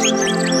Música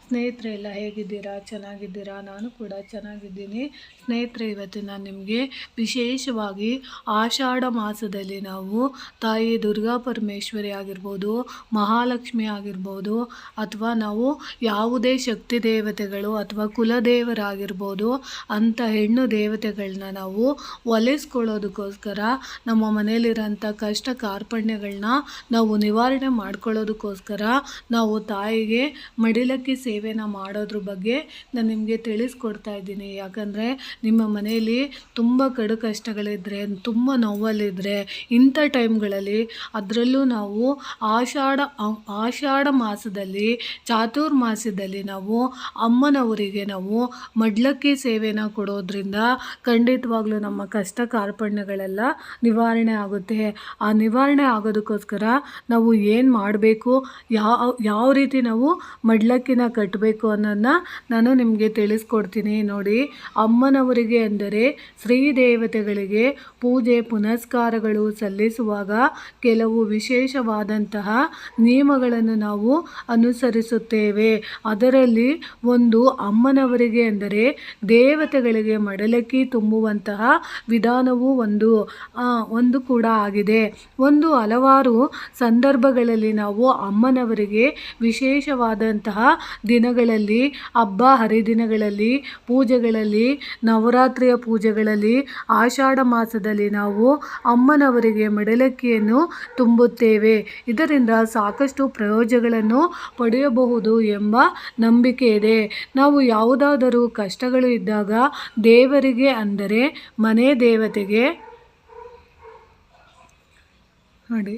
ಸ್ನೇಹಿತರೆ ಎಲ್ಲ ಹೇಗಿದ್ದೀರಾ? ಚೆನ್ನಾಗಿದ್ದೀರಾ? ನಾನು ಕೂಡ ಚೆನ್ನಾಗಿದ್ದೀನಿ. ಸ್ನೇಹಿತರೆ, ಇವತ್ತು ನಾನು ನಿಮಗೆ ವಿಶೇಷವಾಗಿ ಆಷಾಢ ಮಾಸದಲ್ಲಿ ನಾವು ತಾಯಿ ದುರ್ಗಾ ಪರಮೇಶ್ವರಿ ಆಗಿರ್ಬೋದು, ಮಹಾಲಕ್ಷ್ಮಿ ಆಗಿರ್ಬೋದು, ಅಥವಾ ನಾವು ಯಾವುದೇ ಶಕ್ತಿ ದೇವತೆಗಳು ಅಥವಾ ಕುಲದೇವರಾಗಿರ್ಬೋದು, ಅಂಥ ಹೆಣ್ಣು ದೇವತೆಗಳನ್ನ ನಾವು ಒಲಿಸ್ಕೊಳ್ಳೋದಕ್ಕೋಸ್ಕರ, ನಮ್ಮ ಮನೆಯಲ್ಲಿರೋಂಥ ಕಷ್ಟ ಕಾರ್ಪಣ್ಯಗಳನ್ನ ನಾವು ನಿವಾರಣೆ ಮಾಡ್ಕೊಳ್ಳೋದಕ್ಕೋಸ್ಕರ ನಾವು ತಾಯಿಗೆ ಮಡಿಲಕ್ಕಿ ಸೇವೆನ ಮಾಡೋದ್ರ ಬಗ್ಗೆ ನಾನು ನಿಮಗೆ ತಿಳಿಸ್ಕೊಡ್ತಾ ಇದ್ದೀನಿ. ಯಾಕಂದರೆ ನಿಮ್ಮ ಮನೆಯಲ್ಲಿ ತುಂಬ ಕಡು ಕಷ್ಟಗಳಿದ್ದರೆ ತುಂಬ ನೋವಲ್ಲಿದ್ದರೆ ಇಂಥ ಟೈಮ್ಗಳಲ್ಲಿ ಅದರಲ್ಲೂ ನಾವು ಆಷಾಢ ಆಷಾಢ ಮಾಸದಲ್ಲಿ ಚಾತುರ್ಮಾಸದಲ್ಲಿ ನಾವು ಅಮ್ಮನವರಿಗೆ ನಾವು ಮಡ್ಲಕ್ಕಿ ಸೇವೆನ ಕೊಡೋದ್ರಿಂದ ಖಂಡಿತವಾಗ್ಲೂ ನಮ್ಮ ಕಷ್ಟ ಕಾರ್ಪಣ್ಯಗಳೆಲ್ಲ ನಿವಾರಣೆ ಆಗುತ್ತೆ. ಆ ನಿವಾರಣೆ ಆಗೋದಕ್ಕೋಸ್ಕರ ನಾವು ಏನು ಮಾಡಬೇಕು, ಯಾವ ಯಾವ ರೀತಿ ನಾವು ಮಡ್ಲಕ್ಕಿನ ಕಟ್ಟಬೇಕು ಅನ್ನೋದನ್ನ ನಾನು ನಿಮಗೆ ತಿಳಿಸ್ಕೊಡ್ತೀನಿ. ನೋಡಿ, ಅಮ್ಮನವರಿಗೆ ಅಂದರೆ ಶ್ರೀ ದೇವತೆಗಳಿಗೆ ಪೂಜೆ ಪುನಸ್ಕಾರಗಳು ಸಲ್ಲಿಸುವಾಗ ಕೆಲವು ವಿಶೇಷವಾದಂತಹ ನಿಯಮಗಳನ್ನು ನಾವು ಅನುಸರಿಸುತ್ತೇವೆ. ಅದರಲ್ಲಿ ಒಂದು ಅಮ್ಮನವರಿಗೆ ಅಂದರೆ ದೇವತೆಗಳಿಗೆ ಮಡಲಕ್ಕಿ ತುಂಬುವಂತಹ ವಿಧಾನವೂ ಒಂದು ಒಂದು ಕೂಡ ಆಗಿದೆ. ಒಂದು ಹಲವಾರು ಸಂದರ್ಭಗಳಲ್ಲಿ ನಾವು ಅಮ್ಮನವರಿಗೆ ವಿಶೇಷವಾದಂತಹ ದಿನಗಳಲ್ಲಿ, ಹಬ್ಬ ಹರಿದಿನಗಳಲ್ಲಿ, ಪೂಜೆಗಳಲ್ಲಿ, ನವರಾತ್ರಿಯ ಪೂಜೆಗಳಲ್ಲಿ, ಆಷಾಢ ಮಾಸದಲ್ಲಿ ನಾವು ಅಮ್ಮನವರಿಗೆ ಮಡಲಕ್ಕಿಯನ್ನು ತುಂಬುತ್ತೇವೆ. ಇದರಿಂದ ಸಾಕಷ್ಟು ಪ್ರಯೋಜನಗಳನ್ನು ಪಡೆಯಬಹುದು ಎಂಬ ನಂಬಿಕೆ ಇದೆ. ನಾವು ಯಾವುದಾದರೂ ಕಷ್ಟಗಳು ಇದ್ದಾಗ ದೇವರಿಗೆ ಅಂದರೆ ಮನೆ ದೇವತೆಗೆ ನೋಡಿ.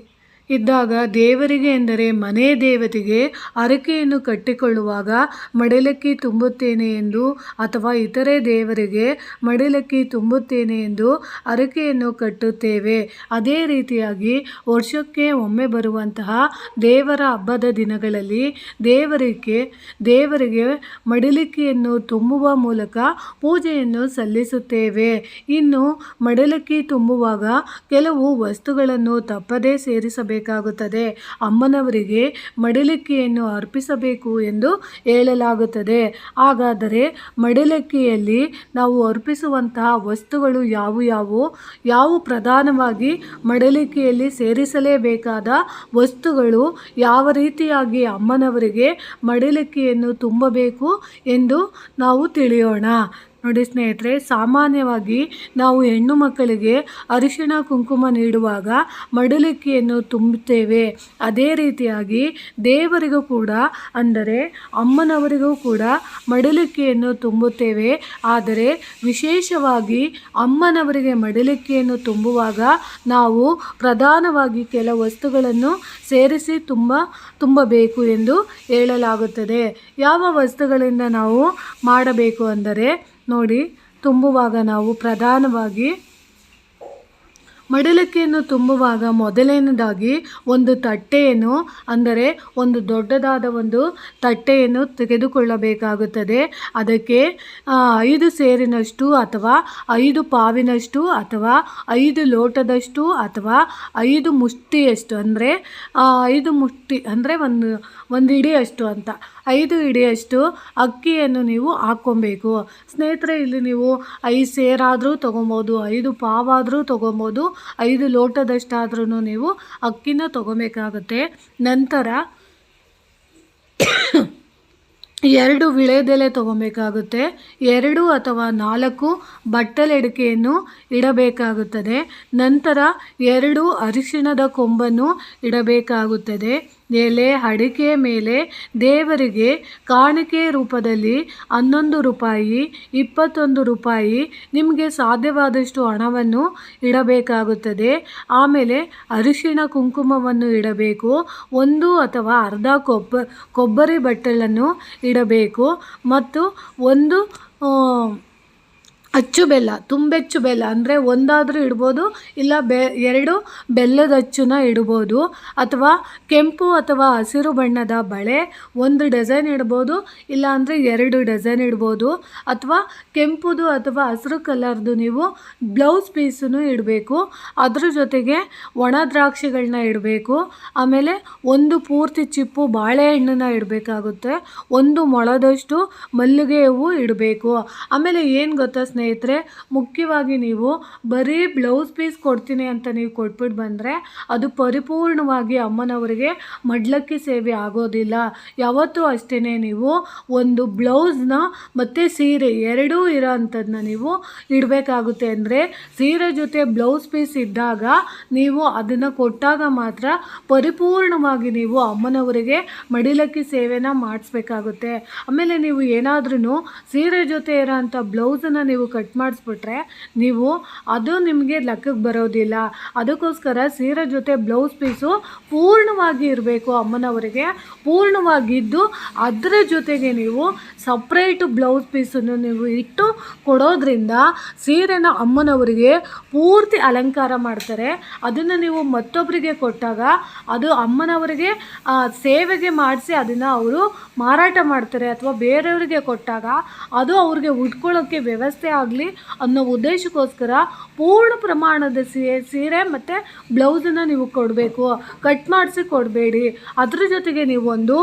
ಇದ್ದಾಗ ದೇವರಿಗೆ ಎಂದರೆ ಮನೆ ದೇವತೆಗೆ ಹರಕೆಯನ್ನು ಕಟ್ಟಿಕೊಳ್ಳುವಾಗ ಮಡಿಲಕ್ಕಿ ತುಂಬುತ್ತೇನೆ ಎಂದು ಅಥವಾ ಇತರೆ ದೇವರಿಗೆ ಮಡಿಲಕ್ಕಿ ತುಂಬುತ್ತೇನೆ ಎಂದು ಹರಕೆಯನ್ನು ಕಟ್ಟುತ್ತೇವೆ. ಅದೇ ರೀತಿಯಾಗಿ ವರ್ಷಕ್ಕೆ ಒಮ್ಮೆ ಬರುವಂತಹ ದೇವರ ಹಬ್ಬದ ದಿನಗಳಲ್ಲಿ ದೇವರಿಗೆ ದೇವರಿಗೆ ಮಡಿಲಕ್ಕಿಯನ್ನು ತುಂಬುವ ಮೂಲಕ ಪೂಜೆಯನ್ನು ಸಲ್ಲಿಸುತ್ತೇವೆ. ಇನ್ನು ಮಡಿಲಕ್ಕಿ ತುಂಬುವಾಗ ಕೆಲವು ವಸ್ತುಗಳನ್ನು ತಪ್ಪದೇ ಸೇರಿಸಬೇಕು. ಬೇಕಾಗುತ್ತದೆ. ಅಮ್ಮನವರಿಗೆ ಮಡಿಲಕ್ಕಿಯನ್ನು ಅರ್ಪಿಸಬೇಕು ಎಂದು ಹೇಳಲಾಗುತ್ತದೆ. ಹಾಗಾದರೆ ಮಡಿಲಕ್ಕಿಯಲ್ಲಿ ನಾವು ಅರ್ಪಿಸುವಂತಹ ವಸ್ತುಗಳು ಯಾವು ಯಾವು ಯಾವ ಪ್ರಧಾನವಾಗಿ ಮಡಿಲಕ್ಕಿಯಲ್ಲಿ ಸೇರಿಸಲೇಬೇಕಾದ ವಸ್ತುಗಳು? ಯಾವ ರೀತಿಯಾಗಿ ಅಮ್ಮನವರಿಗೆ ಮಡಿಲಕ್ಕಿಯನ್ನು ತುಂಬಬೇಕು ಎಂದು ನಾವು ತಿಳಿಯೋಣ. ನೋಡಿ ಸ್ನೇಹಿತರೆ, ಸಾಮಾನ್ಯವಾಗಿ ನಾವು ಹೆಣ್ಣು ಮಕ್ಕಳಿಗೆ ಅರಿಶಿಣ ಕುಂಕುಮ ನೀಡುವಾಗ ಮಡಲಿಕ್ಕಿಯನ್ನು ತುಂಬುತ್ತೇವೆ. ಅದೇ ರೀತಿಯಾಗಿ ದೇವರಿಗೂ ಕೂಡ, ಅಂದರೆ ಅಮ್ಮನವರಿಗೂ ಕೂಡ ಮಡಲಿಕ್ಕಿಯನ್ನು ತುಂಬುತ್ತೇವೆ. ಆದರೆ ವಿಶೇಷವಾಗಿ ಅಮ್ಮನವರಿಗೆ ಮಡಲಿಕ್ಕಿಯನ್ನು ತುಂಬುವಾಗ ನಾವು ಪ್ರಧಾನವಾಗಿ ಕೆಲ ವಸ್ತುಗಳನ್ನು ಸೇರಿಸಿ ತುಂಬ, ತುಂಬಬೇಕು ಎಂದು ಹೇಳಲಾಗುತ್ತದೆ. ಯಾವ ವಸ್ತುಗಳಿಂದ ನಾವು ಮಾಡಬೇಕು ಅಂದರೆ ನೋಡಿ, ತುಂಬುವಾಗ ನಾವು ಪ್ರಧಾನವಾಗಿ ಮಡಿಲಕ್ಕಿಯನ್ನು ತುಂಬುವಾಗ ಮೊದಲನೇದಾಗಿ ಒಂದು ತಟ್ಟೆಯನ್ನು, ಅಂದರೆ ಒಂದು ದೊಡ್ಡದಾದ ಒಂದು ತಟ್ಟೆಯನ್ನು ತೆಗೆದುಕೊಳ್ಳಬೇಕಾಗುತ್ತದೆ. ಅದಕ್ಕೆ ಐದು ಸೇರಿನಷ್ಟು ಅಥವಾ ಐದು ಪಾವಿನಷ್ಟು ಅಥವಾ ಐದು ಲೋಟದಷ್ಟು ಅಥವಾ ಐದು ಮುಷ್ಟಿಯಷ್ಟು, ಅಂದರೆ ಐದು ಮುಷ್ಟಿ, ಅಂದರೆ ಒಂದು ಒಂದು ಇಡಿಯಷ್ಟು ಅಂತ. ಐದು ಹಿಡಿಯಷ್ಟು ಅಕ್ಕಿಯನ್ನು ನೀವು ಹಾಕ್ಕೊಬೇಕು. ಸ್ನೇಹಿತರೆ, ಇಲ್ಲಿ ನೀವು ಐದು ಸೇರಾದರೂ ತೊಗೊಬೋದು, ಐದು ಪಾವಾದರೂ ತೊಗೊಬೋದು, ಐದು ಲೋಟದಷ್ಟಾದ್ರೂ ನೀವು ಅಕ್ಕಿನ ತೊಗೊಬೇಕಾಗುತ್ತೆ. ನಂತರ ಎರಡು ವಿಳೆದೆಲೆ ತೊಗೊಬೇಕಾಗುತ್ತೆ. ಎರಡು ಅಥವಾ ನಾಲ್ಕು ಬಟ್ಟಲೆಡಿಕೆಯನ್ನು ಇಡಬೇಕಾಗುತ್ತದೆ. ನಂತರ ಎರಡು ಅರಿಶಿಣದ ಕೊಂಬನ್ನು ಇಡಬೇಕಾಗುತ್ತದೆ. ಎಲೆ ಅಡಿಕೆ ಮೇಲೆ ದೇವರಿಗೆ ಕಾಣಿಕೆ ರೂಪದಲ್ಲಿ ಹನ್ನೊಂದು ರೂಪಾಯಿ, ಇಪ್ಪತ್ತೊಂದು ರೂಪಾಯಿ ನಿಮಗೆ ಸಾಧ್ಯವಾದಷ್ಟು ಹಣವನ್ನು ಇಡಬೇಕಾಗುತ್ತದೆ. ಆಮೇಲೆ ಅರಿಶಿಣ ಕುಂಕುಮವನ್ನು ಇಡಬೇಕು. ಒಂದು ಅಥವಾ ಅರ್ಧ ಕೊಬ್ಬ, ಕೊಬ್ಬರಿ ಬಟ್ಟಲನ್ನು ಇಡಬೇಕು. ಮತ್ತು ಒಂದು ಅಚ್ಚು ಬೆಲ್ಲ, ತುಂಬೆಚ್ಚು ಬೆಲ್ಲ ಅಂದರೆ ಒಂದಾದರೂ ಇಡ್ಬೋದು, ಇಲ್ಲ ಬೆ, ಎರಡು ಬೆಲ್ಲದ ಅಚ್ಚನ್ನ ಇಡ್ಬೋದು. ಅಥವಾ ಕೆಂಪು ಅಥವಾ ಹಸಿರು ಬಣ್ಣದ ಬಳೆ ಒಂದು ಡಜನ್ ಇಡ್ಬೋದು, ಇಲ್ಲ ಅಂದರೆ ಎರಡು ಡಜನ್ ಇಡ್ಬೋದು. ಅಥವಾ ಕೆಂಪುದು ಅಥವಾ ಹಸಿರು ಕಲರ್ದು ನೀವು ಬ್ಲೌಸ್ ಪೀಸನ್ನು ಇಡಬೇಕು. ಅದ್ರ ಜೊತೆಗೆ ಒಣ ದ್ರಾಕ್ಷಿಗಳನ್ನ ಇಡಬೇಕು. ಆಮೇಲೆ ಒಂದು ಪೂರ್ತಿ ಚಿಪ್ಪು ಬಾಳೆಹಣ್ಣನ್ನು ಇಡಬೇಕಾಗುತ್ತೆ. ಒಂದು ಮೊಳದಷ್ಟು ಮಲ್ಲಿಗೆ ಹೂವು ಇಡಬೇಕು. ಆಮೇಲೆ ಏನು ಗೊತ್ತಾ ಮುಖ್ಯವಾಗಿ ನೀವು ಬರೀ ಬ್ಲೌಸ್ ಪೀಸ್ ಕೊಡ್ತೀನಿ ಅಂತ ನೀವು ಕೊಟ್ಬಿಟ್ಟು ಬಂದರೆ ಅದು ಪರಿಪೂರ್ಣವಾಗಿ ಅಮ್ಮನವರಿಗೆ ಮಡ್ಲಕ್ಕಿ ಸೇವೆ ಆಗೋದಿಲ್ಲ. ಯಾವತ್ತೂ ಅಷ್ಟೇ ನೀವು ಒಂದು ಬ್ಲೌಸ್ನ ಮತ್ತು ಸೀರೆ ಎರಡೂ ಇರೋ ಅಂಥದ್ದನ್ನ ನೀವು ಇಡಬೇಕಾಗುತ್ತೆ ಅಂದರೆ ಸೀರೆ ಜೊತೆ ಬ್ಲೌಸ್ ಪೀಸ್ ಇದ್ದಾಗ ನೀವು ಅದನ್ನು ಕೊಟ್ಟಾಗ ಮಾತ್ರ ಪರಿಪೂರ್ಣವಾಗಿ ನೀವು ಅಮ್ಮನವರಿಗೆ ಮಡಿಲಕ್ಕಿ ಸೇವೆನ ಮಾಡಿಸ್ಬೇಕಾಗುತ್ತೆ. ಆಮೇಲೆ ನೀವು ಏನಾದ್ರೂ ಸೀರೆ ಜೊತೆ ಇರೋಂಥ ಬ್ಲೌಸನ್ನು ನೀವು ಕಟ್ ಮಾಡಿಸ್ಬಿಟ್ರೆ ನೀವು ಅದು ನಿಮಗೆ ಲೆಕ್ಕಕ್ಕೆ ಬರೋದಿಲ್ಲ. ಅದಕ್ಕೋಸ್ಕರ ಸೀರೆ ಜೊತೆ ಬ್ಲೌಸ್ ಪೀಸು ಪೂರ್ಣವಾಗಿ ಇರಬೇಕು ಅಮ್ಮನವರಿಗೆ. ಪೂರ್ಣವಾಗಿದ್ದು ಅದರ ಜೊತೆಗೆ ನೀವು ಸಪ್ರೇಟು ಬ್ಲೌಸ್ ಪೀಸನ್ನು ನೀವು ಇಟ್ಟು ಕೊಡೋದ್ರಿಂದ ಸೀರೆನ ಅಮ್ಮನವರಿಗೆ ಪೂರ್ತಿ ಅಲಂಕಾರ ಮಾಡ್ತಾರೆ. ಅದನ್ನು ನೀವು ಮತ್ತೊಬ್ಬರಿಗೆ ಕೊಟ್ಟಾಗ ಅದು ಅಮ್ಮನವರಿಗೆ ಸೇವೆಗೆ ಮಾಡಿಸಿ ಅದನ್ನು ಅವರು ಮಾರಾಟ ಮಾಡ್ತಾರೆ ಅಥವಾ ಬೇರೆಯವರಿಗೆ ಕೊಟ್ಟಾಗ ಅದು ಅವ್ರಿಗೆ ಉಟ್ಕೊಳ್ಳೋಕ್ಕೆ ವ್ಯವಸ್ಥೆ ಆಗಲಿ ಅನ್ನೋ ಉದ್ದೇಶಕ್ಕೋಸ್ಕರ ಪೂರ್ಣ ಪ್ರಮಾಣದ ಸೀರೆ ಸೀರೆ ಮತ್ತು ಬ್ಲೌಸನ್ನು ನೀವು ಕೊಡಬೇಕು. ಕಟ್ ಮಾಡಿಸಿ ಕೊಡಬೇಡಿ. ಅದ್ರ ಜೊತೆಗೆ ನೀವೊಂದು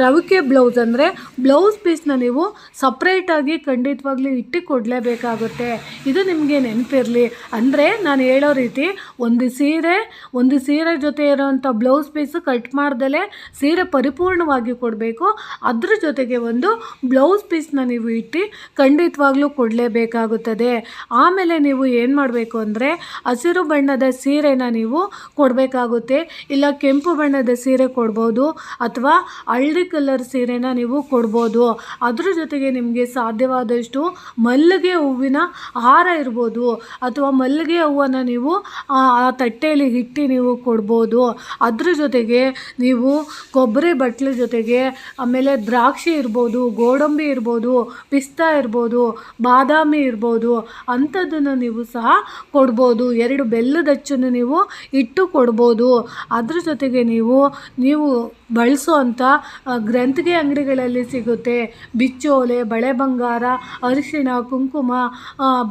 ರವಿಕೆ ಬ್ಲೌಸ್ ಅಂದರೆ ಬ್ಲೌಸ್ ಪೀಸ್ನ ನೀವು ಸಪ್ರೇಟಾಗಿ ಖಂಡಿತವಾಗ್ಲೂ ಇಟ್ಟು ಕೊಡಲೇಬೇಕಾಗುತ್ತೆ. ಇದು ನಿಮಗೆ ನೆನಪಿರಲಿ. ಅಂದರೆ ನಾನು ಹೇಳೋ ರೀತಿ ಒಂದು ಸೀರೆ ಒಂದು ಸೀರೆ ಜೊತೆ ಇರೋವಂಥ ಬ್ಲೌಸ್ ಪೀಸು ಕಟ್ ಮಾಡ್ದಲೇ ಸೀರೆ ಪರಿಪೂರ್ಣವಾಗಿ ಕೊಡಬೇಕು. ಅದ್ರ ಜೊತೆಗೆ ಒಂದು ಬ್ಲೌಸ್ ಪೀಸ್ನ ನೀವು ಇಟ್ಟು ಖಂಡಿತವಾಗ್ಲೂ ಕೊಡಲೇಬೇಕಾಗುತ್ತದೆ ಆಮೇಲೆ ನೀವು ಏನು ಮಾಡಬೇಕು ಅಂದರೆ ಹಸಿರು ಬಣ್ಣದ ಸೀರೆನ ನೀವು ಕೊಡಬೇಕಾಗುತ್ತೆ. ಇಲ್ಲ ಕೆಂಪು ಬಣ್ಣದ ಸೀರೆ ಕೊಡ್ಬೋದು ಅಥವಾ ಹಳದಿ ಕಲರ್ ಸೀರೆನ ನೀವು ಕೊಡ್ಬೋದು. ಅದ್ರ ಜೊತೆಗೆ ನಿಮಗೆ ಸಾಧ್ಯವಾದಷ್ಟು ಮಲ್ಲಿಗೆ ಹೂವಿನ ಹಾರ ಇರ್ಬೋದು ಅಥವಾ ಮಲ್ಲಿಗೆ ಹೂವನ್ನು ನೀವು ಆ ತಟ್ಟೆಯಲ್ಲಿ ಇಟ್ಟು ನೀವು ಕೊಡ್ಬೋದು. ಅದ್ರ ಜೊತೆಗೆ ನೀವು ಕೊಬ್ಬರಿ ಬಟ್ಲ ಜೊತೆಗೆ ಆಮೇಲೆ ದ್ರಾಕ್ಷಿ ಇರ್ಬೋದು, ಗೋಡಂಬಿ ಇರ್ಬೋದು, ಪಿಸ್ತಾ ಇರ್ಬೋದು, ಬಾದಾಮಿ ಇರ್ಬೋದು, ಅಂಥದ್ದನ್ನು ನೀವು ಸಹ ಕೊಡ್ಬೋದು. ಎರಡು ಬೆಲ್ಲದ ಅಚ್ಚನ್ನು ನೀವು ಇಟ್ಟು ಕೊಡ್ಬೋದು. ಅದ್ರ ಜೊತೆಗೆ ನೀವು ನೀವು ಬಳಸುವಂಥ ಗ್ರಂಥಿಗೆ ಅಂಗಡಿಗಳಲ್ಲಿ ಸಿಗುತ್ತೆ. ಬಿಚ್ಚೋಲೆ ಬಳೆ ಬಂಗಾರ ಅರಿಶಿಣ, ಕುಂಕುಮ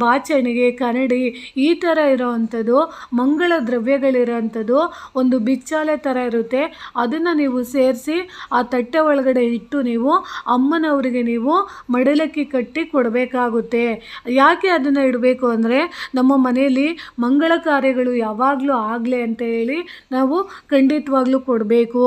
ಬಾಚಣಿಗೆ, ಕನ್ನಡಿ ಈ ಥರ ಇರೋವಂಥದ್ದು, ಮಂಗಳ ದ್ರವ್ಯಗಳಿರೋವಂಥದ್ದು ಒಂದು ಬಿಚ್ಚಾಲೆ ಥರ ಇರುತ್ತೆ. ಅದನ್ನು ನೀವು ಸೇರಿಸಿ, ಆ ತಟ್ಟೆ ಒಳಗಡೆ ಇಟ್ಟು ನೀವು ಅಮ್ಮನವರಿಗೆ ನೀವು ಮಡಲಕ್ಕಿ ಕಟ್ಟಿ ಕೊಡಬೇಕಾಗುತ್ತೆ. ಯಾಕೆ ಅದನ್ನು ಇಡಬೇಕು ಅಂದರೆ, ನಮ್ಮ ಮನೆಯಲ್ಲಿ ಮಂಗಳ ಕಾರ್ಯಗಳು ಯಾವಾಗಲೂ ಆಗಲಿ ಅಂತ ಹೇಳಿ ನಾವು ಖಂಡಿತವಾಗ್ಲೂ ಕೊಡಬೇಕು.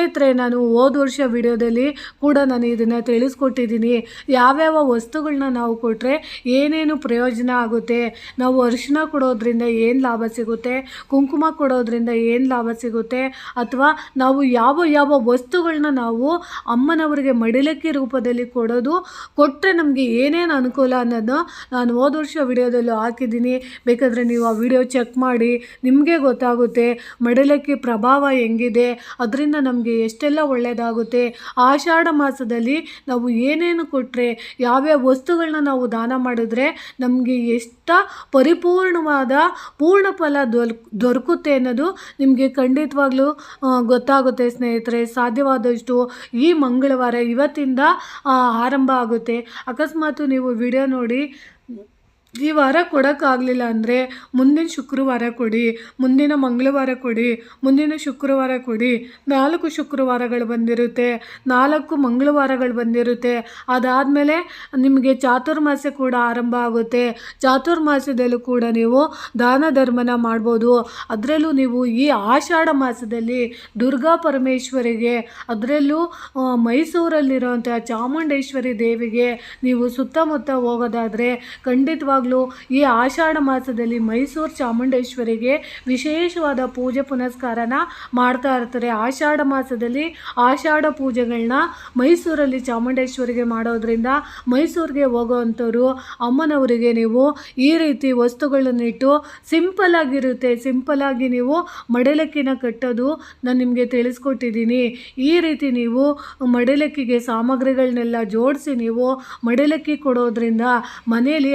ಸ್ನೇಹಿತರೆ, ನಾನು ಹೋದ ವರ್ಷ ವಿಡಿಯೋದಲ್ಲಿ ಕೂಡ ನಾನು ಇದನ್ನು ತಿಳಿಸ್ಕೊಟ್ಟಿದ್ದೀನಿ. ಯಾವ್ಯಾವ ವಸ್ತುಗಳನ್ನ ನಾವು ಕೊಟ್ಟರೆ ಏನೇನು ಪ್ರಯೋಜನ ಆಗುತ್ತೆ, ನಾವು ಅರಿಶಿನ ಕೊಡೋದ್ರಿಂದ ಏನು ಲಾಭ ಸಿಗುತ್ತೆ, ಕುಂಕುಮ ಕೊಡೋದ್ರಿಂದ ಏನು ಲಾಭ ಸಿಗುತ್ತೆ, ಅಥವಾ ನಾವು ಯಾವ ಯಾವ ವಸ್ತುಗಳನ್ನ ನಾವು ಅಮ್ಮನವರಿಗೆ ಮಡಿಲಕ್ಕಿ ರೂಪದಲ್ಲಿ ಕೊಡೋದು ಕೊಟ್ಟರೆ ನಮಗೆ ಏನೇನು ಅನುಕೂಲ ಅನ್ನೋದು ನಾನು ಹೋದ ವರ್ಷ ವಿಡಿಯೋದಲ್ಲೂ ಹಾಕಿದ್ದೀನಿ. ಬೇಕಾದರೆ ನೀವು ಆ ವಿಡಿಯೋ ಚೆಕ್ ಮಾಡಿ, ನಿಮಗೆ ಗೊತ್ತಾಗುತ್ತೆ ಮಡಿಲಕ್ಕಿ ಪ್ರಭಾವ ಹೆಂಗಿದೆ, ಅದರಿಂದ ನಮಗೆ ಎಷ್ಟೆಲ್ಲ ಒಳ್ಳೆಯದಾಗುತ್ತೆ ಆಷಾಢ ಮಾಸದಲ್ಲಿ ನಾವು ಏನೇನು ಕೊಟ್ಟರೆ ಯಾವ್ಯಾವ ವಸ್ತುಗಳನ್ನ ನಾವು ದಾನ ಮಾಡಿದ್ರೆ ನಮಗೆ ಎಷ್ಟು ಪರಿಪೂರ್ಣವಾದ ಪೂರ್ಣ ಫಲ ದೊರಕುತ್ತೆ ಅನ್ನೋದು ನಿಮಗೆ ಖಂಡಿತವಾಗ್ಲೂ ಗೊತ್ತಾಗುತ್ತೆ ಸ್ನೇಹಿತರೆ. ಸಾಧ್ಯವಾದಷ್ಟು ಈ ಮಂಗಳವಾರ ಇವತ್ತಿಂದ ಆರಂಭ ಆಗುತ್ತೆ. ಅಕಸ್ಮಾತ್ ನೀವು ವಿಡಿಯೋ ನೋಡಿ ಈ ವಾರ ಕೊಡೋಕ್ಕಾಗಲಿಲ್ಲ ಅಂದರೆ ಮುಂದಿನ ಶುಕ್ರವಾರ ಕೊಡಿ, ಮುಂದಿನ ಮಂಗಳವಾರ ಕೊಡಿ, ಮುಂದಿನ ಶುಕ್ರವಾರ ಕೊಡಿ. ನಾಲ್ಕು ಶುಕ್ರವಾರಗಳು ಬಂದಿರುತ್ತೆ, ನಾಲ್ಕು ಮಂಗಳವಾರಗಳು ಬಂದಿರುತ್ತೆ. ಅದಾದಮೇಲೆ ನಿಮಗೆ ಚಾತುರ್ಮಾಸ ಕೂಡ ಆರಂಭ ಆಗುತ್ತೆ. ಚಾತುರ್ಮಾಸದಲ್ಲೂ ಕೂಡ ನೀವು ದಾನ ಧರ್ಮನ ಮಾಡ್ಬೋದು. ಅದರಲ್ಲೂ ನೀವು ಈ ಆಷಾಢ ಮಾಸದಲ್ಲಿ ದುರ್ಗಾ ಪರಮೇಶ್ವರಿಗೆ, ಅದರಲ್ಲೂ ಮೈಸೂರಲ್ಲಿರುವಂಥ ಚಾಮುಂಡೇಶ್ವರಿ ದೇವಿಗೆ ನೀವು ಸುತ್ತಮುತ್ತ ಹೋಗೋದಾದರೆ ಖಂಡಿತವಾಗ್ಲೂ ಖಂಡಿತವಾಗ್ಲೂ ಈ ಆಷಾಢ ಮಾಸದಲ್ಲಿ ಮೈಸೂರು ಚಾಮುಂಡೇಶ್ವರಿಗೆ ವಿಶೇಷವಾದ ಪೂಜೆ ಪುನಸ್ಕಾರನ ಮಾಡ್ತಾ ಇರ್ತಾರೆ. ಆಷಾಢ ಮಾಸದಲ್ಲಿ ಆಷಾಢ ಪೂಜೆಗಳನ್ನ ಮೈಸೂರಲ್ಲಿ ಚಾಮುಂಡೇಶ್ವರಿಗೆ ಮಾಡೋದ್ರಿಂದ ಮೈಸೂರಿಗೆ ಹೋಗೋವಂಥವ್ರು ಅಮ್ಮನವರಿಗೆ ನೀವು ಈ ರೀತಿ ವಸ್ತುಗಳನ್ನಿಟ್ಟು ಸಿಂಪಲ್ ಆಗಿರುತ್ತೆ. ಸಿಂಪಲ್ ಆಗಿ ನೀವು ಮಡಲಕ್ಕಿನ ಕಟ್ಟೋದು ನಾನು ನಿಮಗೆ ತಿಳಿಸ್ಕೊಟ್ಟಿದ್ದೀನಿ. ಈ ರೀತಿ ನೀವು ಮಡಲಕ್ಕಿಗೆ ಸಾಮಗ್ರಿಗಳನ್ನೆಲ್ಲ ಜೋಡಿಸಿ ನೀವು ಮಡಲಕ್ಕಿ ಕೊಡೋದ್ರಿಂದ ಮನೆಯಲ್ಲಿ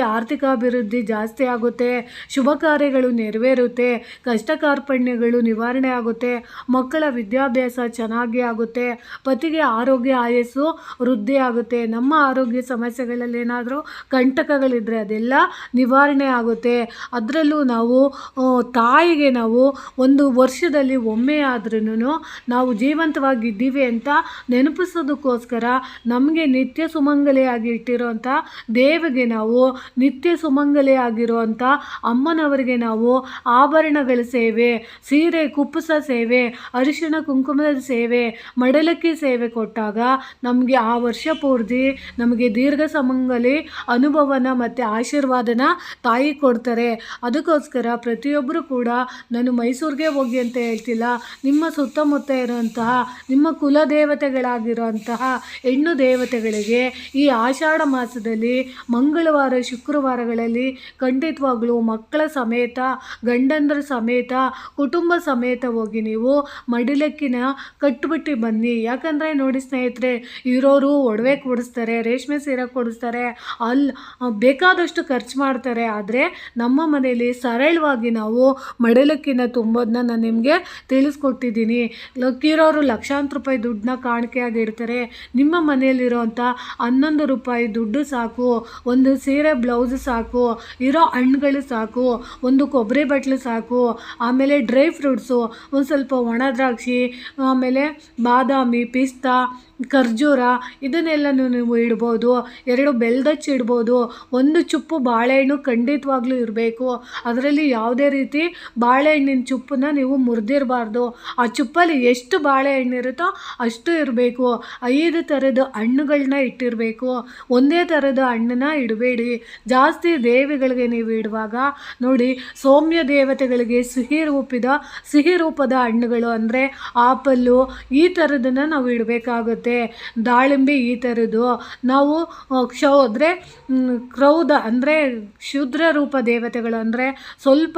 ಆರ್ಥಿಕಾಭಿವೃದ್ಧಿ ಜಾಸ್ತಿ ಆಗುತ್ತೆ, ಶುಭ ಕಾರ್ಯಗಳು ನೆರವೇರುತ್ತೆ, ಕಷ್ಟ ಕಾರ್ಪಣ್ಯಗಳು ನಿವಾರಣೆ ಆಗುತ್ತೆ, ಮಕ್ಕಳ ವಿದ್ಯಾಭ್ಯಾಸ ಚೆನ್ನಾಗಿ ಆಗುತ್ತೆ, ಪತಿಗೆ ಆರೋಗ್ಯ ಆಯಸ್ಸು ವೃದ್ಧಿ ಆಗುತ್ತೆ, ನಮ್ಮ ಆರೋಗ್ಯ ಸಮಸ್ಯೆಗಳಲ್ಲಿ ಏನಾದರೂ ಕಂಟಕಗಳಿದ್ದರೆ ಅದೆಲ್ಲ ನಿವಾರಣೆ ಆಗುತ್ತೆ. ಅದರಲ್ಲೂ ನಾವು ತಾಯಿಗೆ ನಾವು ಒಂದು ವರ್ಷದಲ್ಲಿ ಒಮ್ಮೆ ಆದ್ರೂ ನಾವು ಜೀವಂತವಾಗಿದ್ದೀವಿ ಅಂತ ನೆನಪಿಸೋದಕ್ಕೋಸ್ಕರ ನಮಗೆ ನಿತ್ಯ ಸುಮಂಗಲೆಯಾಗಿ ಇಟ್ಟಿರೋಂಥ ದೇವಿಗೆ ನಾವು ನಿತ್ಯ ಸುಮಂಗಲಿ ಆಗಿರುವಂಥ ಅಮ್ಮನವರಿಗೆ ನಾವು ಆಭರಣಗಳ ಸೇವೆ, ಸೀರೆ ಕುಪ್ಪಸ ಸೇವೆ, ಅರಿಶಿಣ ಕುಂಕುಮದ ಸೇವೆ, ಮಡಲಕ್ಕಿ ಸೇವೆ ಕೊಟ್ಟಾಗ ನಮಗೆ ಆ ವರ್ಷ ಪೂರ್ತಿ ನಮಗೆ ದೀರ್ಘ ಸುಮಂಗಲಿ, ಅನುಭವನ ಮತ್ತು ಆಶೀರ್ವಾದನ ತಾಯಿ ಕೊಡ್ತಾರೆ. ಅದಕ್ಕೋಸ್ಕರ ಪ್ರತಿಯೊಬ್ಬರು ಕೂಡ ನಾನು ಮೈಸೂರಿಗೆ ಹೋಗಿ ಅಂತ ಹೇಳ್ತಿಲ್ಲ, ನಿಮ್ಮ ಸುತ್ತಮುತ್ತ ಇರುವಂತಹ, ನಿಮ್ಮ ಕುಲ ದೇವತೆಗಳಾಗಿರುವಂತಹ ಹೆಣ್ಣು ದೇವತೆಗಳಿಗೆ ಈ ಆಷಾಢ ಮಾಸದಲ್ಲಿ ಮಂಗಳವಾರ ಶುಕ್ರವಾರಗಳಲ್ಲಿ ಖಂಡಿತವಾಗ್ಲೂ ಮಕ್ಕಳ ಸಮೇತ, ಗಂಡಂದ್ರ ಸಮೇತ, ಕುಟುಂಬ ಸಮೇತ ಹೋಗಿ ನೀವು ಮಡಿಲಕ್ಕಿನ ಕಟ್ಬಿಟ್ಟು ಬನ್ನಿ. ಯಾಕಂದರೆ ನೋಡಿ ಸ್ನೇಹಿತರೆ, ಇರೋರು ಒಡವೆ ಕೊಡಿಸ್ತಾರೆ, ರೇಷ್ಮೆ ಸೀರೆ ಕೊಡಿಸ್ತಾರೆ ಅಲ್ಲಿ ಬೇಕಾದಷ್ಟು ಖರ್ಚು ಮಾಡ್ತಾರೆ. ಆದರೆ ನಮ್ಮ ಮನೆಯಲ್ಲಿ ಸರಳವಾಗಿ ನಾವು ಮಡಿಲಕ್ಕಿನ ತುಂಬೋದನ್ನ ನಾನು ನಿಮಗೆ ತಿಳಿಸ್ಕೊಟ್ಟಿದ್ದೀನಿ. ಲಕ್ಕಿರೋರು ಲಕ್ಷಾಂತರ ರೂಪಾಯಿ ದುಡ್ಡನ್ನ ಕಾಣಿಕೆಯಾಗಿ ಇಡ್ತಾರೆ ನಿಮ್ಮ ಮನೆಯಲ್ಲಿರೋವಂಥ ಹನ್ನೊಂದು ರೂಪಾಯಿ ದುಡ್ಡು ಸಾಕು. ಒಂದು ಸೀರೆ, ಬ್ಲೌಸ್ ಸಾಕು. ಇರೋ ಹಣ್ಣುಗಳು ಸಾಕು, ಒಂದು ಕೊಬ್ಬರಿ ಬಟ್ಲು ಸಾಕು, ಆಮೇಲೆ ಡ್ರೈ ಫ್ರೂಟ್ಸು, ಒಂದು ಸ್ವಲ್ಪ ಒಣ ದ್ರಾಕ್ಷಿ, ಆಮೇಲೆ ಬಾದಾಮಿ, ಪಿಸ್ತಾ ಖರ್ಜೂರ, ಇದನ್ನೆಲ್ಲನೂ ನೀವು ಇಡ್ಬೋದು. ಎರಡು ಬೆಲ್ದಚ್ಚು ಇಡ್ಬೋದು. ಒಂದು ಚುಪ್ಪು ಬಾಳೆಹಣ್ಣು ಖಂಡಿತವಾಗ್ಲೂ ಇರಬೇಕು. ಅದರಲ್ಲಿ ಯಾವುದೇ ರೀತಿ ಬಾಳೆಹಣ್ಣಿನ ಚುಪ್ಪನ್ನ ನೀವು ಮುರಿದಿರಬಾರ್ದು. ಆ ಚುಪ್ಪಲ್ಲಿ ಎಷ್ಟು ಬಾಳೆಹಣ್ಣು ಇರುತ್ತೋ ಅಷ್ಟು ಇರಬೇಕು. ಐದು ಥರದ ಹಣ್ಣುಗಳನ್ನ ಇಟ್ಟಿರಬೇಕು. ಒಂದೇ ಥರದ ಹಣ್ಣನ್ನ ಇಡಬೇಡಿ. ಜಾಸ್ತಿ ದೇವಿಗಳಿಗೆ ನೀವು ಇಡುವಾಗ, ನೋಡಿ, ಸೌಮ್ಯ ದೇವತೆಗಳಿಗೆ ಸಿಹಿ ರೂಪಿದ, ಸಿಹಿ ರೂಪದ ಹಣ್ಣುಗಳು ಅಂದರೆ ಆಪಲ್ಲು, ಈ ಥರದನ್ನು ನಾವು ಇಡಬೇಕಾಗುತ್ತೆ. ದಾಳಿಂಬೆ ಈ ಥರದ್ದು. ನಾವು ಕ್ಷೌ ಅಂದರೆ ಕ್ರೌದ ಅಂದರೆ ಶೂದ್ರ ರೂಪ ದೇವತೆಗಳು ಅಂದರೆ ಸ್ವಲ್ಪ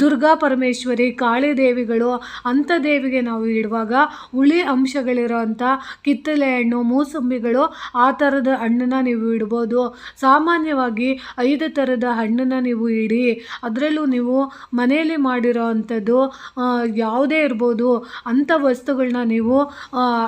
ದುರ್ಗಾ ಪರಮೇಶ್ವರಿ, ಕಾಳಿ ದೇವಿಗಳು ಅಂಥ ದೇವಿಗೆ ನಾವು ಇಡುವಾಗ ಹುಳಿ ಅಂಶಗಳಿರೋವಂಥ ಕಿತ್ತಲೆ ಹಣ್ಣು, ಮೂಸಂಬಿಗಳು ಆ ಥರದ ಹಣ್ಣನ್ನು ನೀವು ಇಡ್ಬೋದು. ಸಾಮಾನ್ಯವಾಗಿ ಐದು ಥರದ ಹಣ್ಣನ್ನು ನೀವು ಇಡಿ. ಅದರಲ್ಲೂ ನೀವು ಮನೆಯಲ್ಲಿ ಮಾಡಿರೋ ಅಂಥದ್ದು ಯಾವುದೇ ಇರ್ಬೋದು. ಅಂಥ ವಸ್ತುಗಳನ್ನ ನೀವು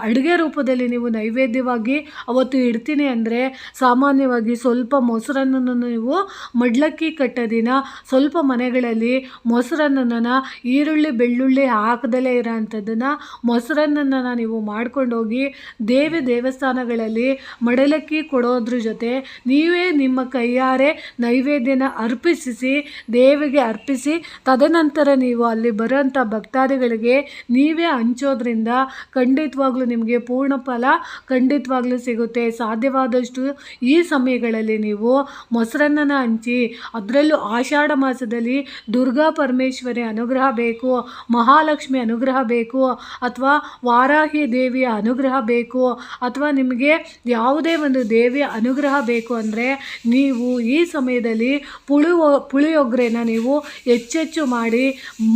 ಅಡುಗೆ ರೂಪದಲ್ಲಿ ನೀವು ನೈವೇದ್ಯವಾಗಿ ಅವತ್ತು ಇಡ್ತೀನಿ ಅಂದರೆ ಸಾಮಾನ್ಯವಾಗಿ ಸ್ವಲ್ಪ ಮೊಸರನ್ನು ನೀವು ಮಡ್ಲಕ್ಕಿ ಕಟ್ಟೋ ದಿನ ಸ್ವಲ್ಪ ಮನೆಗಳಲ್ಲಿ ಮೊಸರನ್ನನ ಈರುಳ್ಳಿ, ಬೆಳ್ಳುಳ್ಳಿ ಹಾಕದಲೇ ಇರೋ ಅಂಥದ್ದನ್ನು ಮೊಸರನ್ನ ನೀವು ಮಾಡ್ಕೊಂಡೋಗಿ ದೇವಿ ದೇವಸ್ಥಾನಗಳಲ್ಲಿ ಮಡಲಕ್ಕಿ ಕೊಡೋದ್ರ ಜೊತೆ ನೀವೇ ನಿಮ್ಮ ಕೈಯಾರೆ ನೈವೇದ್ಯನ ಅರ್ಪಿಸಿ ದೇವಿಗೆ ಅರ್ಪಿಸಿ, ತದನಂತರ ನೀವು ಅಲ್ಲಿ ಬರೋಂಥ ಭಕ್ತಾದಿಗಳಿಗೆ ನೀವೇ ಹಂಚೋದ್ರಿಂದ ಖಂಡಿತವಾಗ್ಲೂ ನಿಮಗೆ ಪೂರ್ಣ ಫಲ ಖಂಡಿತವಾಗ್ಲೂ ಸಿಗುತ್ತೆ. ಸಾಧ್ಯವಾದಷ್ಟು ಈ ಸಮಯಗಳಲ್ಲಿ ನೀವು ಮೊಸರನ್ನನ ಹಂಚಿ, ಅದರಲ್ಲೂ ಆಷಾಢ ಮಾಸದಲ್ಲಿ ದುರ್ಗಾ ಪರಮೇಶ್ವರಿ ಅನುಗ್ರಹ ಬೇಕು, ಮಹಾಲಕ್ಷ್ಮಿ ಅನುಗ್ರಹ ಬೇಕು, ಅಥವಾ ವಾರಾಹಿ ದೇವಿಯ ಅನುಗ್ರಹ ಬೇಕು, ಅಥವಾ ನಿಮಗೆ ಯಾವುದೇ ಒಂದು ದೇವಿಯ ಅನುಗ್ರಹ ಬೇಕು ಅಂದರೆ ನೀವು ಈ ಸಮಯದಲ್ಲಿ ಪುಳಿಯೋ ಪುಳಿಯೊಗ್ರೆನ ನೀವು ಹೆಚ್ಚೆಚ್ಚು ಮಾಡಿ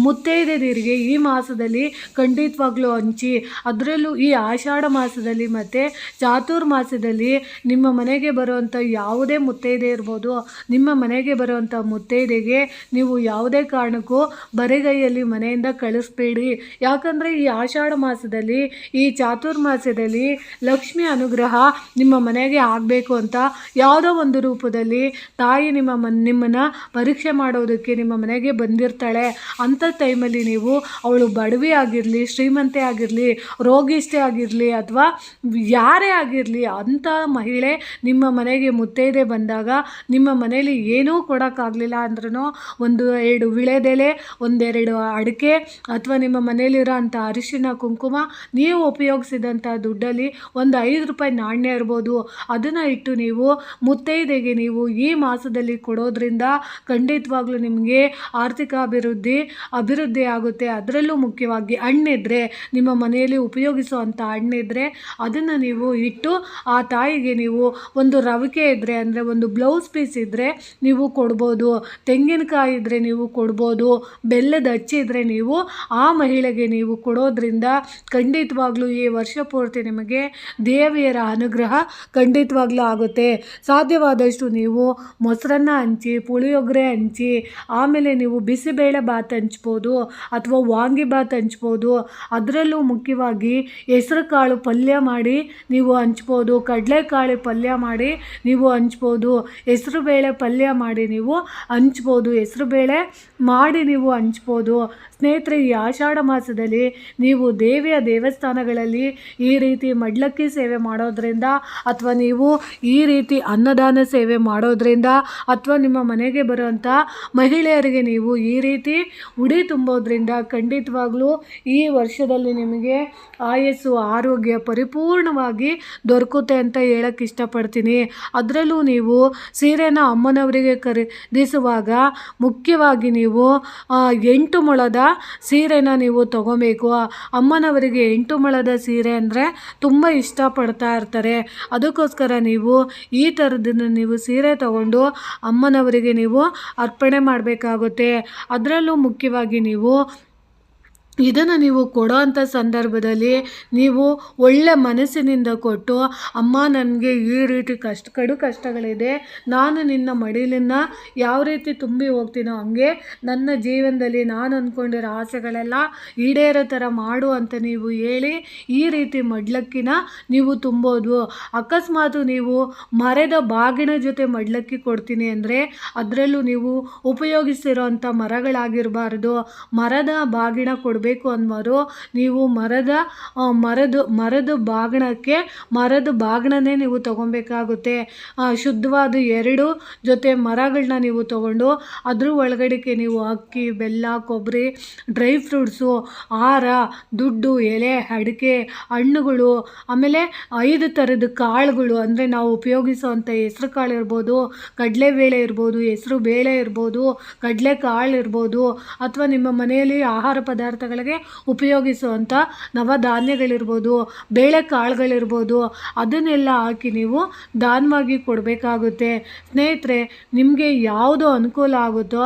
ಮುತ್ತೈದೆ ಮುತ್ತೈದೆಯರಿಗೆ ಈ ಮಾಸದಲ್ಲಿ ಖಂಡಿತವಾಗ್ಲೂ ಹಂಚಿ, ಅದರಲ್ಲೂ ಈ ಆಷಾಢ ಮಾಸದಲ್ಲಿ ಮತ್ತು ಚಾತುರ್ಮಾಸದಲ್ಲಿ ನಿಮ್ಮ ಮನೆಗೆ ಬರುವಂಥ ಯಾವುದೇ ಮುತ್ತೈದೆ ಇರ್ಬೋದು, ನಿಮ್ಮ ಮನೆಗೆ ಬರುವಂಥ ಮುತ್ತೈದೆಗೆ ನೀವು ಯಾವುದೇ ಕಾರಣಕ್ಕೂ ಬರೆಗೈಯಲ್ಲಿ ಮನೆಯಿಂದ ಕಳಿಸ್ಬೇಡಿ. ಯಾಕಂದರೆ ಈ ಆಷಾಢ ಮಾಸದಲ್ಲಿ, ಈ ಚಾತುರ್ಮಾಸದಲ್ಲಿ ಲಕ್ಷ್ಮಿ ಅನುಗ್ರಹ ನಿಮ್ಮ ಮನೆಗೆ ಆಗಬೇಕು ಅಂತ ಯಾವುದೋ ಒಂದು ರೂಪದಲ್ಲಿ ತಾಯಿ ನಿಮ್ಮ ಮನ್ ನಿಮ್ಮನ್ನು ಪರೀಕ್ಷೆ ಮಾಡೋದಕ್ಕೆ ನಿಮ್ಮ ಮನೆಗೆ ಬಂದಿರ್ತಾಳೆ. ಅಂಥ ಟೈಮಲ್ಲಿ ನೀವು ಅವಳು ಬಡವಿ ಆಗಿರಲಿ, ಶ್ರೀಮಂತೆ ಆಗಿರಲಿ, ರೋಗಿಷ್ಠೆ ಆಗಿರಲಿ ಅಥವಾ ಯಾರೇ ಆಗಿರಲಿ ಅಂಥ ಮಹಿಳೆ ನಿಮ್ಮ ಮನೆಗೆ ಮುತ್ತೈದೆ ಬಂದಾಗ ನಿಮ್ಮ ಮನೇಲಿ ಏನೂ ಕೊಡೋಕ್ಕಾಗಲಿಲ್ಲ ಅಂದ್ರೂ ಒಂದು ಎರಡು ವಿಳೆದೆಲೆ, ಒಂದೆರಡು ಅಡಿಕೆ ಅಥವಾ ನಿಮ್ಮ ಮನೇಲಿರೋ ಅಂಥ ಅರಿಶಿನ ಕುಂಕುಮ ನೀವು ಉಪಯೋಗಿಸಿದಂಥ ದುಡ್ಡಲ್ಲಿ ಒಂದು ಐದು ರೂಪಾಯಿ ನಾಣ್ಯ ಇರ್ಬೋದು. ಅದನ್ನು ಇಟ್ಟು ನೀವು ಮುತ್ತೈದೆಗೆ ನೀವು ಈ ಮಾಸದಲ್ಲಿ ಕೊಡೋದ್ರಿಂದ ಖಂಡಿತವಾಗ್ಲೂ ನಿಮಗೆ ಆರ್ಥಿಕ ಅಭಿವೃದ್ಧಿ ಅಭಿವೃದ್ಧಿ ಆಗುತ್ತೆ. ಅದರಲ್ಲೂ ಮುಖ್ಯವಾಗಿ ಹಣ್ಣಿದ್ರೆ ನಿಮ್ಮ ಮನೆಯಲ್ಲಿ ಉಪಯೋಗಿಸುವಂಥ ಹಣ್ಣಿದ್ರೆ ಅದನ್ನು ನೀವು ಇಟ್ಟು ಆ ತಾಯಿಗೆ ನೀವು ಒಂದು ರವಿಕೆ ಇದ್ದರೆ ಅಂದರೆ ಒಂದು ಬ್ಲೌಸ್ ಪೀಸ್ ಇದ್ದರೆ ನೀವು ಕೊಡ್ಬೋದು, ತೆಂಗಿನಕಾಯಿ ಇದ್ದರೆ ನೀವು ಕೊಡ್ಬೋದು, ಬೆಲ್ಲದ ಹಚ್ಚಿದ್ರೆ ಇದ್ದರೆ ನೀವು ಆ ಮಹಿಳೆಗೆ ನೀವು ಕೊಡೋದ್ರಿಂದ ಖಂಡಿತವಾಗ್ಲೂ ಈ ವರ್ಷ ಪೂರ್ತಿ ನಿಮಗೆ ದೇವಿಯರ ಅನುಗ್ರಹ ಖಂಡಿತವಾಗ್ಲೂ ಆಗುತ್ತೆ. ಸಾಧ್ಯವಾದಷ್ಟು ನೀವು ಮೊಸರನ್ನ ಹಂಚಿ, ಪುಳಿಯೋಗರೆ ಹಂಚಿ, ಆಮೇಲೆ ನೀವು ಬಿಸಿಬೇಳೆ ಬಾತ್ ಹಂಚ್ಬೋದು ಅಥವಾ ವಾಂಗಿಬಾತ್ ಹಂಚ್ಬೋದು. ಅದರಲ್ಲೂ ಮುಖ್ಯವಾಗಿ ಹೆಸ್ರು ಕಾಳು ಪಲ್ಯ ಮಾಡಿ ನೀವು ಹಂಚ್ಬೋದು. ಕಡಲೆಕಾಳು ಪಲ್ಯ ಮಾಡಿ ನೀವು ಹಂಚ್ಬೋದು. ಹೆಸ್ರುಬೇಳೆ ಪಲ್ಯ ಮಾಡಿ ನೀವು ಹಂಚ್ಬೋದು. ಹೆಸ್ರುಬೇಳೆ ಮಾಡಿ ನೀವು ಹಂಚ್ಬೋದು. ಸ್ನೇಹಿತರೆ, ಈ ಆಷಾಢ ಮಾಸದಲ್ಲಿ ನೀವು ದೇವಿಯ ದೇವಸ್ಥಾನಗಳಲ್ಲಿ ಈ ರೀತಿ ಮಡ್ಲಕ್ಕಿ ಸೇವೆ ಮಾಡೋದ್ರಿಂದ ಅಥವಾ ನೀವು ಈ ರೀತಿ ಅನ್ನದಾನ ಸೇವೆ ಮಾಡೋದ್ರಿಂದ ಅಥವಾ ನಿಮ್ಮ ಮನೆಗೆ ಬರುವಂಥ ಮಹಿಳೆಯರಿಗೆ ನೀವು ಈ ರೀತಿ ಉಡಿ ತುಂಬೋದ್ರಿಂದ ಖಂಡಿತವಾಗ್ಲೂ ಈ ವರ್ಷದಲ್ಲಿ ನಿಮಗೆ ಆಯಸ್ಸು ಆರೋಗ್ಯ ಪರಿಪೂರ್ಣವಾಗಿ ದೊರಕುತ್ತೆ ಅಂತ ಹೇಳಕ್ಕೆ ಇಷ್ಟಪಡ್ತೀನಿ. ಅದರಲ್ಲೂ ನೀವು ಸೀರೆನ ಅಮ್ಮನವರಿಗೆ ಖರೀದಿಸುವಾಗ ಮುಖ್ಯವಾಗಿ ನೀವು ಎಂಟು ಮೊಳದ ಸೀರೆನ ನೀವು ತಗೋಬೇಕು. ಅಮ್ಮನವರಿಗೆ ಎಂಟು ಮೊಳದ ಸೀರೆ ಅಂದರೆ ತುಂಬ ಇಷ್ಟಪಡ್ತಾ ಇರ್ತಾರೆ. ಅದಕ್ಕೋಸ್ಕರ ನೀವು ಈ ಥರದನ್ನು ನೀವು ಸೀರೆ ತಗೊಂಡು ಅಮ್ಮನವರಿಗೆ ನೀವು ಅರ್ಪಣೆ ಮಾಡಬೇಕಾಗುತ್ತೆ. ಅದರಲ್ಲೂ ಮುಖ್ಯವಾಗಿ ನೀವು ಇದನ್ನು ನೀವು ಕೊಡೋ ಅಂಥ ಸಂದರ್ಭದಲ್ಲಿ ನೀವು ಒಳ್ಳೆ ಮನಸ್ಸಿನಿಂದ ಕೊಟ್ಟು, ಅಮ್ಮ, ನನಗೆ ಈ ರೀತಿ ಕಷ್ಟ, ಕಡು ಕಷ್ಟಗಳಿದೆ. ನಾನು ನಿನ್ನ ಮಡಿಲನ್ನು ಯಾವ ರೀತಿ ತುಂಬಿ ಹೋಗ್ತೀನೋ ಹಂಗೆ ನನ್ನ ಜೀವನದಲ್ಲಿ ನಾನು ಅಂದ್ಕೊಂಡಿರೋ ಆಸೆಗಳೆಲ್ಲ ಈಡೇರೋ ಥರ ಮಾಡು ಅಂತ ನೀವು ಹೇಳಿ, ಈ ರೀತಿ ಮಡ್ಲಕ್ಕಿನ ನೀವು ತುಂಬೋದು. ಅಕಸ್ಮಾತ್ ನೀವು ಮರದ ಬಾಗಿನ ಜೊತೆ ಮಡ್ಲಕ್ಕಿ ಕೊಡ್ತೀನಿ ಅಂದರೆ ಅದರಲ್ಲೂ ನೀವು ಉಪಯೋಗಿಸಿರೋಂಥ ಮರಗಳಾಗಿರಬಾರ್ದು. ಮರದ ಬಾಗಿನ ಕೊಡಬೇಕು. ಅಂದವರು ನೀವು ಮರದ ಮರದ ಮರದ ಬಾಗಣಕ್ಕೆ, ಮರದ ಬಾಗಣನೇ ನೀವು ತಗೊಬೇಕಾಗುತ್ತೆ. ಶುದ್ಧವಾದ ಎರಡು ಜೊತೆ ಮರಗಳನ್ನ ನೀವು ತಗೊಂಡು ಅದ್ರ ಒಳಗಡೆಗೆ ನೀವು ಅಕ್ಕಿ, ಬೆಲ್ಲ, ಕೊಬ್ಬರಿ, ಡ್ರೈ ಫ್ರೂಟ್ಸು, ಆಹಾರ, ದುಡ್ಡು, ಎಲೆ, ಅಡಿಕೆ, ಹಣ್ಣುಗಳು, ಆಮೇಲೆ ಐದು ಥರದ ಕಾಳುಗಳು ಅಂದರೆ ನಾವು ಉಪಯೋಗಿಸುವಂಥ ಹೆಸರು ಕಾಳು ಇರ್ಬೋದು ಕಡಲೆಬೇಳೆ ಇರ್ಬೋದು, ಹೆಸರು ಬೇಳೆ ಇರ್ಬೋದು, ಕಡಲೆ ಕಾಳು ಇರ್ಬೋದು, ಅಥವಾ ನಿಮ್ಮ ಮನೆಯಲ್ಲಿ ಆಹಾರ ಪದಾರ್ಥಗಳಿಗೆ ಉಪಯೋಗಿಸುವಂಥ ನವಧಾನ್ಯಗಳಿರ್ಬೋದು ಬೇಳೆ ಕಾಳುಗಳಿರ್ಬೋದು ಅದನ್ನೆಲ್ಲ ಹಾಕಿ ನೀವು ದಾನವಾಗಿ ಕೊಡಬೇಕಾಗುತ್ತೆ. ಸ್ನೇಹಿತರೆ, ನಿಮಗೆ ಯಾವುದು ಅನುಕೂಲ ಆಗುತ್ತೋ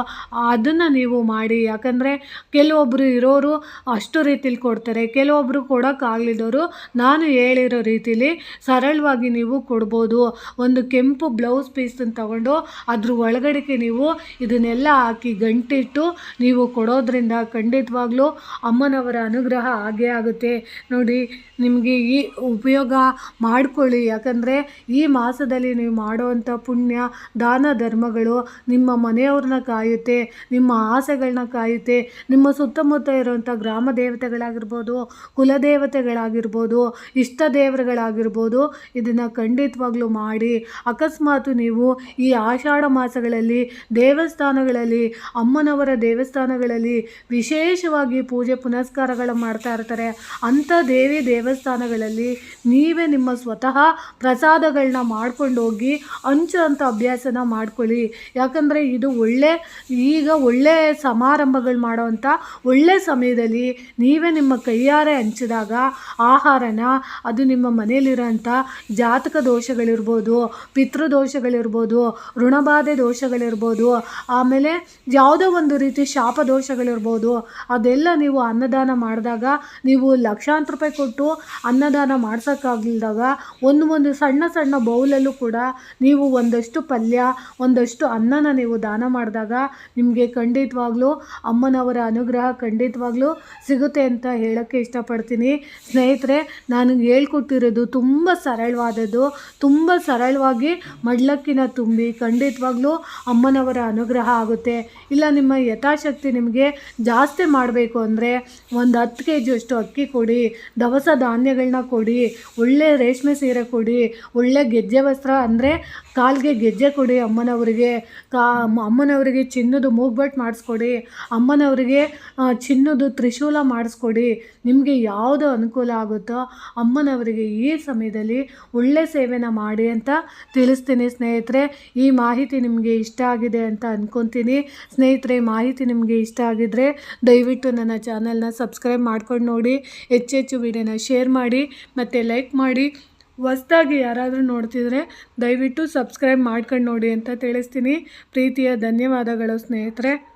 ಅದನ್ನು ನೀವು ಮಾಡಿ. ಯಾಕಂದರೆ ಕೆಲವೊಬ್ಬರು ಇರೋರು ಅಷ್ಟು ರೀತಿಲಿ ಕೊಡ್ತಾರೆ. ಕೆಲವೊಬ್ಬರು ಕೊಡೋಕ್ಕಾಗಲಿದ್ದವರು ನಾನು ಹೇಳಿರೋ ರೀತಿಲಿ ಸರಳವಾಗಿ ನೀವು ಕೊಡ್ಬೋದು. ಒಂದು ಕೆಂಪು ಬ್ಲೌಸ್ ಪೀಸನ್ನು ತಗೊಂಡು ಅದ್ರ ಒಳಗಡೆಗೆ ನೀವು ಇದನ್ನೆಲ್ಲ ಹಾಕಿ ಗಂಟಿಟ್ಟು ನೀವು ಕೊಡೋದ್ರಿಂದ ಖಂಡಿತವಾಗ್ಲೂ ಅಮ್ಮನವರ ಅನುಗ್ರಹ ಆಗೇ ಆಗುತ್ತೆ. ನೋಡಿ, ನಿಮಗೆ ಈ ಉಪಯೋಗ ಮಾಡಿಕೊಳ್ಳಿ. ಯಾಕಂದರೆ, ಈ ಮಾಸದಲ್ಲಿ ನೀವು ಮಾಡುವಂಥ ಪುಣ್ಯ, ದಾನ ಧರ್ಮಗಳು ನಿಮ್ಮ ಮನೆಯವ್ರನ್ನ ಕಾಯುತ್ತೆ, ನಿಮ್ಮ ಆಸೆಗಳನ್ನ ಕಾಯುತ್ತೆ. ನಿಮ್ಮ ಸುತ್ತಮುತ್ತ ಇರುವಂಥ ಗ್ರಾಮ ದೇವತೆಗಳಾಗಿರ್ಬೋದು, ಕುಲದೇವತೆಗಳಾಗಿರ್ಬೋದು, ಇಷ್ಟ ದೇವರುಗಳಾಗಿರ್ಬೋದು, ಇದನ್ನು ಖಂಡಿತವಾಗ್ಲೂ ಮಾಡಿ. ಅಕಸ್ಮಾತ್ ನೀವು ಈ ಆಷಾಢ ಮಾಸಗಳಲ್ಲಿ ದೇವಸ್ಥಾನಗಳಲ್ಲಿ, ಅಮ್ಮನವರ ದೇವಸ್ಥಾನಗಳಲ್ಲಿ ವಿಶೇಷವಾಗಿ ಪೂಜೆ ಪುನಸ್ಕಾರಗಳು ಮಾಡ್ತಾ ಇರ್ತಾರೆ. ಅಂಥ ದೇವಿ ದೇವಸ್ಥಾನಗಳಲ್ಲಿ ನೀವೇ ನಿಮ್ಮ ಸ್ವತಃ ಪ್ರಸಾದಗಳನ್ನ ಮಾಡ್ಕೊಂಡು ಹೋಗಿ ಹಂಚುವಂಥ ಅಭ್ಯಾಸನ ಮಾಡ್ಕೊಳ್ಳಿ. ಯಾಕಂದರೆ ಇದು ಒಳ್ಳೆ, ಈಗ ಒಳ್ಳೆ ಸಮಾರಂಭಗಳು ಮಾಡೋವಂಥ ಒಳ್ಳೆ ಸಮಯದಲ್ಲಿ ನೀವೇ ನಿಮ್ಮ ಕೈಯಾರೆ ಹಂಚಿದಾಗ ಆಹಾರನ, ಅದು ನಿಮ್ಮ ಮನೆಯಲ್ಲಿರೋಂಥ ಜಾತಕ ದೋಷಗಳಿರ್ಬೋದು ಪಿತೃದೋಷಗಳಿರ್ಬೋದು ಋಣಬಾಧೆ ದೋಷಗಳಿರ್ಬೋದು, ಆಮೇಲೆ ಯಾವುದೋ ಒಂದು ರೀತಿ ಶಾಪ ದೋಷಗಳಿರ್ಬೋದು, ಅದೆಲ್ಲ ನೀವು ಅನ್ನದಾನ ಮಾಡಿದಾಗ ನೀವು ಲಕ್ಷಾಂತರ ರೂಪಾಯಿ ಕೊಟ್ಟು ಅನ್ನದಾನ ಮಾಡ್ಸೋಕ್ಕಾಗಲಿಲ್ದಾಗ ಒಂದು ಒಂದು ಸಣ್ಣ ಸಣ್ಣ ಬೌಲಲ್ಲೂ ಕೂಡ ನೀವು ಒಂದಷ್ಟು ಪಲ್ಯ, ಒಂದಷ್ಟು ಅನ್ನನ ನೀವು ದಾನ ಮಾಡಿದಾಗ ನಿಮಗೆ ಖಂಡಿತವಾಗ್ಲೂ ಅಮ್ಮನವರ ಅನುಗ್ರಹ ಖಂಡಿತವಾಗ್ಲೂ ಸಿಗುತ್ತೆ ಅಂತ ಹೇಳೋಕ್ಕೆ ಇಷ್ಟಪಡ್ತೀನಿ. ಸ್ನೇಹಿತರೆ, ನಾನು ಹೇಳ್ಕೊಟ್ಟಿರೋದು ತುಂಬ ಸರಳವಾದದ್ದು, ತುಂಬ ಸರಳವಾಗಿ ಮಡ್ಲಕ್ಕಿನ ತುಂಬಿ ಖಂಡಿತವಾಗ್ಲೂ ಅಮ್ಮನವರ ಅನುಗ್ರಹ ಆಗುತ್ತೆ. ಇಲ್ಲ, ನಿಮ್ಮ ಯಥಾಶಕ್ತಿ ನಿಮಗೆ ಜಾಸ್ತಿ ಮಾಡಬೇಕು ಅಂದರೆ ಅಂದರೆ ಒಂದು ಹತ್ತು ಕೆ ಜಿಯಷ್ಟು ಅಕ್ಕಿ ಕೊಡಿ, ದವಸ ಧಾನ್ಯಗಳನ್ನ ಕೊಡಿ ಒಳ್ಳೆಯ ರೇಷ್ಮೆ ಸೀರೆ ಕೊಡಿ ಒಳ್ಳೆಯ ಗೆಜ್ಜೆ ವಸ್ತ್ರ ಅಂದರೆ ಕಾಲಿಗೆ ಗೆಜ್ಜೆ ಕೊಡಿ ಅಮ್ಮನವರಿಗೆ, ಕಾ, ಅಮ್ಮನವರಿಗೆ ಚಿನ್ನದ ಮೂಗ್ಬಟ್ಟು ಮಾಡಿಸ್ಕೊಡಿ, ಅಮ್ಮನವರಿಗೆ ಚಿನ್ನದ ತ್ರಿಶೂಲ ಮಾಡಿಸ್ಕೊಡಿ. ನಿಮಗೆ ಯಾವುದು ಅನುಕೂಲ ಆಗುತ್ತೋ ಅಮ್ಮನವರಿಗೆ ಈ ಸಮಯದಲ್ಲಿ ಒಳ್ಳೆ ಸೇವೆನ ಮಾಡಿ ಅಂತ ತಿಳಿಸ್ತೀನಿ ಸ್ನೇಹಿತರೆ. ಈ ಮಾಹಿತಿ ನಿಮಗೆ ಇಷ್ಟ ಆಗಿದೆ ಅಂತ ಅಂದ್ಕೊತೀನಿ ಸ್ನೇಹಿತರೆ ಮಾಹಿತಿ ನಿಮಗೆ ಇಷ್ಟ ಆಗಿದ್ದರೆ ದಯವಿಟ್ಟು ನನ್ನ ಚಾನಲ್ನ ಸಬ್ಸ್ಕ್ರೈಬ್ ಮಾಡ್ಕೊಂಡು ನೋಡಿ. ಹೆಚ್ಚೆಚ್ಚು ವಿಡಿಯೋನ ಶೇರ್ ಮಾಡಿ, ಮತ್ತು ಲೈಕ್ ಮಾಡಿ. ಹೊಸ್ದಾಗಿ ಯಾರಾದರೂ ನೋಡ್ತಿದ್ರೆ ದಯವಿಟ್ಟು ಸಬ್ಸ್ಕ್ರೈಬ್ ಮಾಡ್ಕೊಂಡು ನೋಡಿ ಅಂತ ತಿಳಿಸ್ತೀನಿ. ಪ್ರೀತಿಯ ಧನ್ಯವಾದಗಳು ಸ್ನೇಹಿತರೆ.